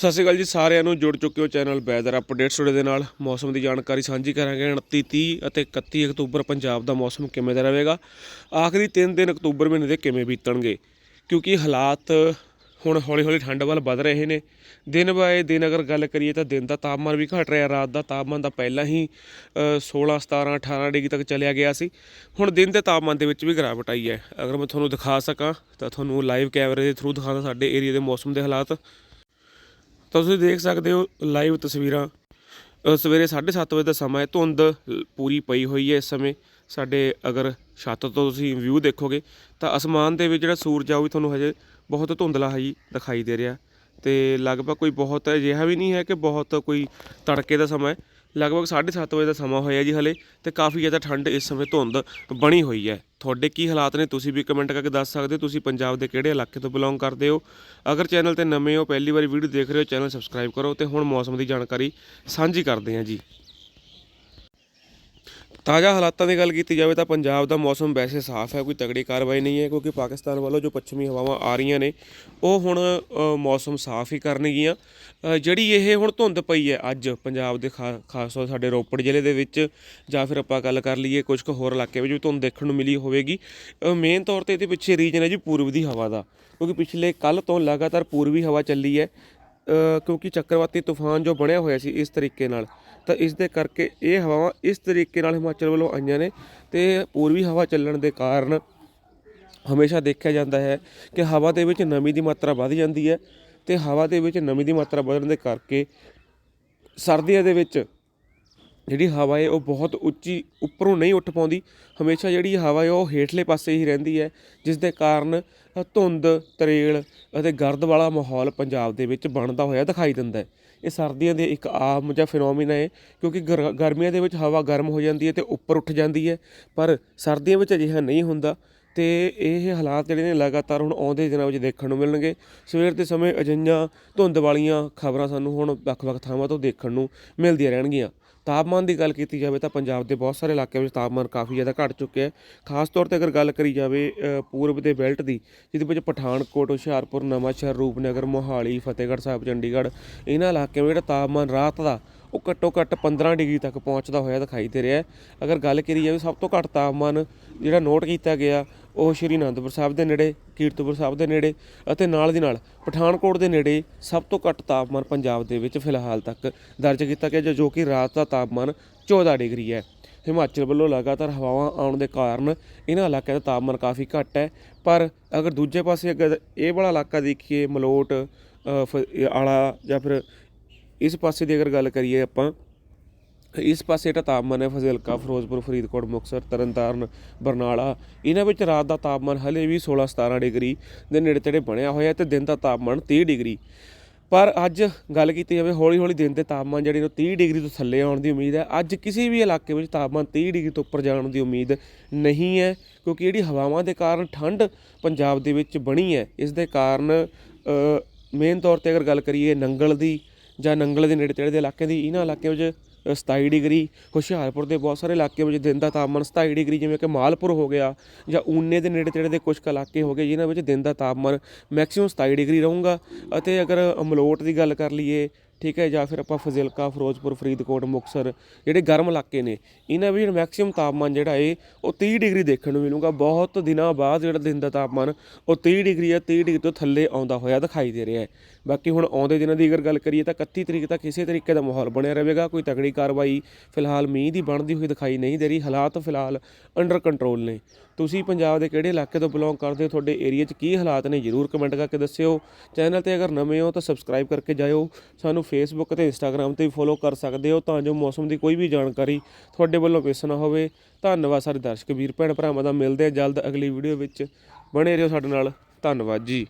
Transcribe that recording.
ਸਤਿ ਸ਼੍ਰੀ ਅਕਾਲ ਜੀ ਸਾਰਿਆਂ ਨੂੰ ਜੁੜ ਚੁੱਕੇ ਹੋ ਚੈਨਲ ਵੈਦਰ ਅਪਡੇਟਸ ਤੁਹਾਡੇ ਦੇ ਨਾਲ। ਮੌਸਮ ਦੀ ਜਾਣਕਾਰੀ ਸਾਂਝੀ ਕਰਾਂਗੇ 29 30 ਅਤੇ 31 ਅਕਤੂਬਰ ਪੰਜਾਬ ਦਾ ਮੌਸਮ ਕਿਵੇਂ ਦਾ ਰਹੇਗਾ? ਆਖਰੀ 3 ਦਿਨ ਅਕਤੂਬਰ ਮਹੀਨੇ ਦੇ ਕਿਵੇਂ ਬੀਤਣਗੇ? ਕਿਉਂਕਿ ਹਾਲਾਤ ਹੁਣ ਹੌਲੀ ਹੌਲੀ ਠੰਡ ਵੱਲ ਵੱਧ ਰਹੇ ਨੇ। ਦਿਨ ਬਾਏ ਦਿਨ ਅਗਰ ਗੱਲ ਕਰੀਏ ਤਾਂ ਦਿਨ ਦਾ ਤਾਪਮਾਨ ਵੀ ਘਟ ਰਿਹਾ ਰਾਤ ਦਾ ਤਾਪਮਾਨ ਤਾਂ ਪਹਿਲਾਂ ਹੀ ਅ, 16 17 18 ਡਿਗਰੀ ਤੱਕ ਚਲਿਆ ਗਿਆ ਸੀ। ਹੁਣ ਦਿਨ ਦੇ ਤਾਪਮਾਨ ਦੇ ਵਿੱਚ ਵੀ ਗਿਰਾਵਟ ਆਈ ਹੈ। ਅਗਰ ਮੈਂ ਤੁਹਾਨੂੰ ਦਿਖਾ ਸਕਾਂ ਤਾਂ ਤੁਹਾਨੂੰ ਲਾਈਵ ਕੈਮਰੇ ਦੇ ਥਰੂ ਦਿਖਾਉਂਦਾ ਸਾਡੇ ਏਰੀਆ ਦੇ ਮੌਸਮ ਦੇ ਹਾਲਾਤ। ਤਾਂ ਤੁਸੀਂ ਦੇਖ ਸਕਦੇ ਹੋ ਲਾਈਵ ਤਸਵੀਰਾਂ। ਅ, ਸਵੇਰੇ 7:30 ਵਜੇ ਦਾ ਸਮਾਂ ਹੈ ਧੁੰਦ ਪੂਰੀ ਪਈ ਹੋਈ ਹੈ ਇਸ ਸਮੇਂ। ਸਾਡੇ ਅਗਰ ਛੱਤ ਤੋਂ ਤੁਸੀਂ ਵਿਊ ਦੇਖੋਗੇ ਤਾਂ ਅਸਮਾਨ ਦੇ ਵਿੱਚ ਜਿਹੜਾ ਸੂਰਜ ਆ ਉਹ ਵੀ ਤੁਹਾਨੂੰ ਹਜੇ ਬਹੁਤ ਧੁੰਦਲਾ ਹੀ ਦਿਖਾਈ ਦੇ ਰਿਹਾ। ਤੇ ਲਗਭਗ ਕੋਈ ਬਹੁਤ ਅਜਿਹਾ ਵੀ ਨਹੀਂ ਹੈ ਕਿ ਬਹੁਤ ਕੋਈ ਤੜਕੇ ਦਾ ਸਮਾਂ ਹੈ। ਲਗਭਗ 7:30 ਵਜੇ ਦਾ ਸਮਾਂ ਹੋਇਆ ਜੀ ਹਲੇ ਤੇ ਕਾਫੀ ਜ਼ਿਆਦਾ ਠੰਡ ਇਸ ਸਮੇਂ ਧੁੰਦ ਬਣੀ ਹੋਈ ਹੈ। ਤੁਹਾਡੇ ਕੀ ਹਾਲਾਤ ਨੇ ਤੁਸੀਂ ਵੀ ਕਮੈਂਟ ਕਰਕੇ ਦੱਸ ਸਕਦੇ ਹੋ। ਤੁਸੀਂ ਪੰਜਾਬ ਦੇ ਕਿਹੜੇ ਇਲਾਕੇ ਤੋਂ ਬਿਲੋਂਗ ਕਰਦੇ ਹੋ? ਅਗਰ ਚੈਨਲ ਤੇ ਨਵੇਂ ਹੋ, ਪਹਿਲੀ ਵਾਰੀ ਵੀਡੀਓ ਦੇਖ ਰਹੇ ਹੋ ਚੈਨਲ ਸਬਸਕ੍ਰਾਈਬ ਕਰੋ ਤੇ ਹੁਣ ਮੌਸਮ ਦੀ ਜਾਣਕਾਰੀ ਸਾਂਝੀ ਕਰਦੇ ਹਾਂ ਜੀ। ਤਾਜ਼ਾ ਹਾਲਾਤਾਂ ਦੀ ਗੱਲ ਕੀਤੀ ਜਾਵੇ ਤਾਂ ਪੰਜਾਬ ਦਾ ਮੌਸਮ ਵੈਸੇ ਸਾਫ਼ ਹੈ, ਕੋਈ ਤਗੜੀ ਕਾਰਵਾਈ ਨਹੀਂ ਹੈ ਕਿਉਂਕਿ ਪਾਕਿਸਤਾਨ ਵੱਲੋਂ ਜੋ ਪੱਛਮੀ ਹਵਾਵਾਂ ਆ ਰਹੀਆਂ ਨੇ, ਉਹ ਹੁਣ ਮੌਸਮ ਸਾਫ਼ ਹੀ ਕਰਨਗੀਆਂ। ਜਿਹੜੀ ਇਹ ਹੁਣ ਧੁੰਦ ਪਈ ਹੈ ਅੱਜ ਪੰਜਾਬ ਦੇ ਖਾ- ਖਾਸ ਤੌਰ ਸਾਡੇ ਰੋਪੜ ਜ਼ਿਲ੍ਹੇ ਦੇ ਵਿੱਚ ਜਾਂ ਫਿਰ ਆਪਾਂ ਗੱਲ ਕਰ ਲਈਏ ਕੁਝ ਕੁ ਹੋਰ ਇਲਾਕੇ ਵਿੱਚ ਵੀ ਧੁੰਦ ਦੇਖਣ ਨੂੰ ਮਿਲੀ ਹੋਵੇਗੀ। ਮੇਨ ਤੌਰ ਤੇ ਇਹਦੇ ਪਿੱਛੇ ਰੀਜਨ ਹੈ ਜੀ ਪੂਰਬ ਦੀ ਹਵਾ ਦਾ, ਕਿਉਂਕਿ ਪਿਛਲੇ ਕੱਲ ਤੋਂ ਲਗਾਤਾਰ ਪੂਰਬੀ ਹਵਾ ਚੱਲੀ ਹੈ। ਕਿਉਂਕਿ ਚੱਕਰਵਾਤੀ ਤੂਫਾਨ ਜੋ ਬਣਿਆ ਹੋਇਆ ਸੀ ਇਸ ਤਰੀਕੇ ਨਾਲ, ਤਾਂ ਇਸ ਦੇ ਕਰਕੇ ਇਹ ਹਵਾਵਾਂ ਇਸ ਤਰੀਕੇ ਨਾਲ ਹਿਮਾਚਲ ਵੱਲੋਂ ਆਈਆਂ ਨੇ ਤੇ ਪੂਰਬੀ ਹਵਾ ਚੱਲਣ ਦੇ ਕਾਰਨ ਹਮੇਸ਼ਾ ਦੇਖਿਆ ਜਾਂਦਾ ਹੈ ਕਿ ਹਵਾ ਦੇ ਵਿੱਚ ਨਮੀ ਦੀ ਮਾਤਰਾ ਵੱਧ ਜਾਂਦੀ ਹੈ ਤੇ ਹਵਾ ਦੇ ਵਿੱਚ ਨਮੀ ਦੀ ਮਾਤਰਾ ਵਧਣ ਦੇ ਕਰਕੇ ਸਰਦੀਆਂ ਦੇ ਵਿੱਚ ਜਿਹੜੀ ਹਵਾ ਹੈ, ਉਹ ਬਹੁਤ ਉੱਚੀ ਉੱਪਰੋਂ ਨਹੀਂ ਉੱਠ ਪਾਉਂਦੀ। ਹਮੇਸ਼ਾ ਜਿਹੜੀ ਹਵਾ ਹੈ, ਉਹ ਹੇਠਲੇ ਪਾਸੇ ਹੀ ਰਹਿੰਦੀ ਹੈ, ਜਿਸ ਦੇ ਕਾਰਨ ਧੁੰਦ, ਤਰੇਲ ਅਤੇ ਗਰਦ ਵਾਲਾ ਮਾਹੌਲ ਪੰਜਾਬ ਦੇ ਵਿੱਚ ਬਣਦਾ ਹੋਇਆ ਦਿਖਾਈ ਦਿੰਦਾ ਹੈ। ਇਹ ਸਰਦੀਆਂ ਦੇ ਇੱਕ ਆਮ ਜਿਹਾ ਫਿਨੋਮੀਨਾ ਹੈ, ਕਿਉਂਕਿ ਗਰ- ਗਰਮੀਆਂ ਦੇ ਵਿੱਚ ਹਵਾ ਗਰਮ ਹੋ ਜਾਂਦੀ ਹੈ ਤੇ ਉੱਪਰ ਉੱਠ ਜਾਂਦੀ ਹੈ, ਪਰ ਸਰਦੀਆਂ ਵਿੱਚ ਅਜਿਹਾ ਨਹੀਂ ਹੁੰਦਾ ਤੇ ਇਹ ਹਾਲਾਤ ਜਿਹੜੇ ਨੇ ਲਗਾਤਾਰ ਹੁਣ ਆਉਂਦੇ ਦਿਨਾਂ ਵਿੱਚ ਦੇਖਣ ਨੂੰ ਮਿਲਣਗੇ। ਸਵੇਰ ਦੇ ਸਮੇਂ ਅਜਿਹੀਆਂ ਧੁੰਦ ਵਾਲੀਆਂ ਖਬਰਾਂ ਸਾਨੂੰ ਹੁਣ ਵੱਖ-ਵੱਖ ਥਾਵਾਂ ਤੋਂ ਦੇਖਣ ਨੂੰ ਮਿਲਦੀਆਂ ਰਹਿਣਗੀਆਂ। ਤਾਪਮਾਨ ਦੀ ਗੱਲ ਕੀਤੀ ਜਾਵੇ ਤਾਂ ਪੰਜਾਬ ਦੇ ਬਹੁਤ ਸਾਰੇ ਇਲਾਕਿਆਂ ਵਿੱਚ ਤਾਪਮਾਨ ਕਾਫੀ ਜ਼ਿਆਦਾ ਘਟ ਚੁੱਕਿਆ ਹੈ। ਖਾਸ ਤੌਰ ਤੇ ਅਗਰ ਗੱਲ ਕਰੀ ਜਾਵੇ ਪੂਰਬ ਦੇ ਬੈਲਟ ਦੀ, ਜਿਹਦੇ ਵਿੱਚ ਪਠਾਨਕੋਟ, ਹੁਸ਼ਿਆਰਪੁਰ, ਨਵਾਂਸ਼ਹਿਰ, ਰੂਪਨਗਰ, ਮੋਹਾਲੀ, ਫਤਿਹਗੜ੍ਹ ਸਾਹਿਬ, ਚੰਡੀਗੜ੍ਹ ਇਹਨਾਂ ਇਲਾਕਿਆਂ ਵਿੱਚ ਜਿਹੜਾ ਤਾਪਮਾਨ ਰਾਤ ਦਾ ਉਹ ਘੱਟੋ ਘੱਟ 15 ਡਿਗਰੀ ਤੱਕ ਪਹੁੰਚਦਾ ਹੋਇਆ ਦਿਖਾਈ ਦੇ ਰਿਹਾ ਹੈ। ਅਗਰ ਗੱਲ ਕਰੀ ਜਾਵੇ, ਸਭ ਤੋਂ ਘੱਟ ਤਾਪਮਾਨ ਜਿਹੜਾ ਨੋਟ ਕੀਤਾ ਗਿਆ ਉਹ ਸ਼੍ਰੀ ਅਨੰਦਪੁਰ ਸਾਹਿਬ ਦੇ ਨੇੜੇ ਕੀਰਤਪੁਰ ਸਾਹਿਬ ਦੇ ਨੇੜੇ ਅਤੇ ਨਾਲ ਦੀ ਨਾਲ ਪਠਾਨਕੋਟ ਦੇ ਨੇੜੇ ਸਭ ਤੋਂ ਘੱਟ ਤਾਪਮਾਨ ਪੰਜਾਬ ਦੇ ਵਿੱਚ ਫਿਲਹਾਲ ਤੱਕ ਦਰਜ ਕੀਤਾ ਗਿਆ ਜੋ- ਕਿ ਰਾਤ ਦਾ ਤਾਪਮਾਨ 14 ਡਿਗਰੀ ਹੈ। ਹਿਮਾਚਲ ਵੱਲੋਂ ਲਗਾਤਾਰ ਹਵਾਵਾਂ ਆਉਣ ਦੇ ਕਾਰਨ ਇਹਨਾਂ ਇਲਾਕਿਆਂ ਦਾ ਤਾਪਮਾਨ ਕਾਫੀ ਘੱਟ ਹੈ। ਪਰ ਅਗਰ ਦੂਜੇ ਪਾਸੇ ਅਗਰ ਇਹ ਵਾਲਾ ਇਲਾਕਾ ਦੇਖੀਏ ਮਲੋਟ ਅ, ਆਲਾ ਜਾਂ ਫਿਰ ਇਸ ਪਾਸੇ ਦੀ ਅਗਰ ਗੱਲ ਕਰੀਏ ਆਪਾਂ ਇਸ ਪਾਸੇ ਜਿਹੜਾ ਤਾਪਮਾਨ ਹੈ, ਫਜ਼ਿਲਕਾ, ਫਿਰੋਜ਼ਪੁਰ, ਫਰੀਦਕੋਟ, ਮੁਕਤਸਰ, ਤਰਨਤਾਰਨ, ਬਰਨਾਲਾ, ਇਹਨਾਂ ਵਿੱਚ ਰਾਤ ਦਾ ਤਾਪਮਾਨ ਹਲੇ ਵੀ 16 17 ਡਿਗਰੀ ਦੇ ਨੇੜੇ ਤੇੜੇ ਬਣਿਆ ਹੋਇਆ ਤੇ ਦਿਨ ਦਾ ਤਾਪਮਾਨ 30 ਡਿਗਰੀ। ਪਰ ਅੱਜ ਗੱਲ ਕੀਤੀ ਜਾਵੇ ਹੌਲੀ ਹੌਲੀ ਦਿਨ ਦੇ ਤਾਪਮਾਨ ਜਿਹੜੇ ਨੂੰ 30 ਡਿਗਰੀ ਤੋਂ ਥੱਲੇ ਆਉਣ ਦੀ ਉਮੀਦ ਹੈ। ਅੱਜ ਕਿਸੇ ਵੀ ਇਲਾਕੇ ਵਿੱਚ ਤਾਪਮਾਨ 30 ਡਿਗਰੀ ਤੋਂ ਉੱਪਰ ਜਾਣ ਦੀ ਉਮੀਦ ਨਹੀਂ ਹੈ, ਕਿਉਂਕਿ ਜਿਹੜੀ ਹਵਾਵਾਂ ਦੇ ਕਾਰਨ ਠੰਡ ਪੰਜਾਬ ਦੇ ਵਿੱਚ ਬਣੀ ਹੈ। ਇਸ ਦੇ ਕਾਰਨ ਮੇਨ ਤੌਰ ਤੇ ਅਗਰ ਗੱਲ ਕਰੀਏ ਨੰਗਲ ਦੀ ਜਾਂ ਨੰਗਲ ਦੇ ਨੇੜੇ ਤੇੜੇ ਦੇ ਇਲਾਕਿਆਂ ਦੀ, ਇਹਨਾਂ ਇਲਾਕਿਆਂ ਵਿੱਚ 27 ਡਿਗਰੀ, ਹੁਸ਼ਿਆਰਪੁਰ ਦੇ ਬਹੁਤ ਸਾਰੇ ਇਲਾਕਿਆਂ ਵਿੱਚ ਦਿਨ ਦਾ ਤਾਪਮਾਨ 27 ਡਿਗਰੀ ਜਿਵੇਂ ਕਿ ਮਾਲਪੁਰ ਹੋ ਗਿਆ ਜਾਂ ਊਨੇ ਦੇ ਨੇੜੇ ਤੇੜੇ ਦੇ ਕੁਝ ਕੁ ਇਲਾਕੇ ਹੋ ਗਏ ਜਿਨ੍ਹਾਂ ਵਿੱਚ ਦਿਨ ਦਾ ਤਾਪਮਾਨ ਮੈਕਸਿਮਮ 27 ਡਿਗਰੀ ਰਹੂਗਾ। ਅਤੇ ਅਗਰ ਅਮਲੋਟ ਦੀ ਗੱਲ ਕਰ ਲਈਏ ਠੀਕ ਹੈ, ਜਾਂ ਫਿਰ ਆਪਾਂ ਫਜ਼ਿਲਕਾ, ਫਿਰੋਜ਼ਪੁਰ, ਫਰੀਦਕੋਟ, ਮੁਕਤਸਰ ਜਿਹੜੇ ਗਰਮ ਇਲਾਕੇ ਨੇ, ਇਹਨਾਂ ਵਿੱਚ ਮੈਕਸਿਮਮ ਤਾਪਮਾਨ ਜਿਹੜਾ ਏ ਉਹ 30 ਡਿਗਰੀ ਦੇਖਣ ਨੂੰ ਮਿਲੂਗਾ। ਬਹੁਤ ਦਿਨਾਂ ਬਾਅਦ ਜਿਹੜਾ ਦਿਨ ਦਾ ਤਾਪਮਾਨ, ਉਹ 30 ਡਿਗਰੀ ਜਾਂ 30 ਡਿਗਰੀ ਤੋਂ ਥੱਲੇ ਆਉਂਦਾ ਹੋਇਆ ਦਿਖਾਈ ਦੇ ਰਿਹਾ ਹੈ। ਬਾਕੀ ਹੁਣ ਆਉਂਦੇ ਦਿਨਾਂ ਦੀ ਅਗਰ ਗੱਲ ਕਰੀਏ ਤਾਂ 31 ਤਰੀਕ ਤੱਕ ਇਸੇ ਤਰੀਕੇ ਦਾ ਮਾਹੌਲ ਬਣਿਆ ਰਹੇਗਾ। ਕੋਈ ਤਕੜੀ ਕਾਰਵਾਈ ਫਿਲਹਾਲ ਮੀਂਹ ਦੀ ਬਣਦੀ ਹੋਈ ਦਿਖਾਈ ਨਹੀਂ ਦੇ ਰਹੀ। ਹਾਲਾਤ ਫਿਲਹਾਲ ਅੰਡਰ ਕੰਟਰੋਲ ਨੇ। ਤੁਸੀਂ ਪੰਜਾਬ ਦੇ ਕਿਹੜੇ ਇਲਾਕੇ ਤੋਂ ਬਿਲੋਂਗ ਕਰਦੇ ਹੋ? ਤੁਹਾਡੇ ਏਰੀਆ 'ਚ ਕੀ ਹਾਲਾਤ ਨੇ? ਜਰੂਰ ਕਮੈਂਟ ਕਰਕੇ ਦੱਸਿਓ। ਚੈਨਲ ਤੇ ਅਗਰ ਨਵੇਂ ਹੋ ਤਾਂ ਸਬਸਕ੍ਰਾਈਬ ਕਰਕੇ ਜਾਇਓ। ਸਾਨੂੰ ਫੇਸਬੁੱਕ ਤੇ ਇੰਸਟਾਗ੍ਰam ਤੇ ਵੀ ਫੋਲੋ ਕਰ ਸਕਦੇ ਹੋ ਤਾਂ ਜੋ ਮੌਸਮ ਦੀ ਕੋਈ ਵੀ ਜਾਣਕਾਰੀ ਤੁਹਾਡੇ ਵੱਲੋਂ ਮਿਸ ਨਾ ਹੋਵੇ। ਧੰਨਵਾਦ ਸਾਰੇ ਦਰਸ਼ਕ ਵੀਰ ਭੈਣ ਭਰਾਵਾਂ ਦਾ। ਮਿਲਦੇ ਆ ਜਲਦ ਅਗਲੀ ਵੀਡੀਓ ਵਿੱਚ। ਬਣੇ ਰਹੋ ਸਾਡੇ ਨਾਲ। ਧੰਨਵਾਦ ਜੀ।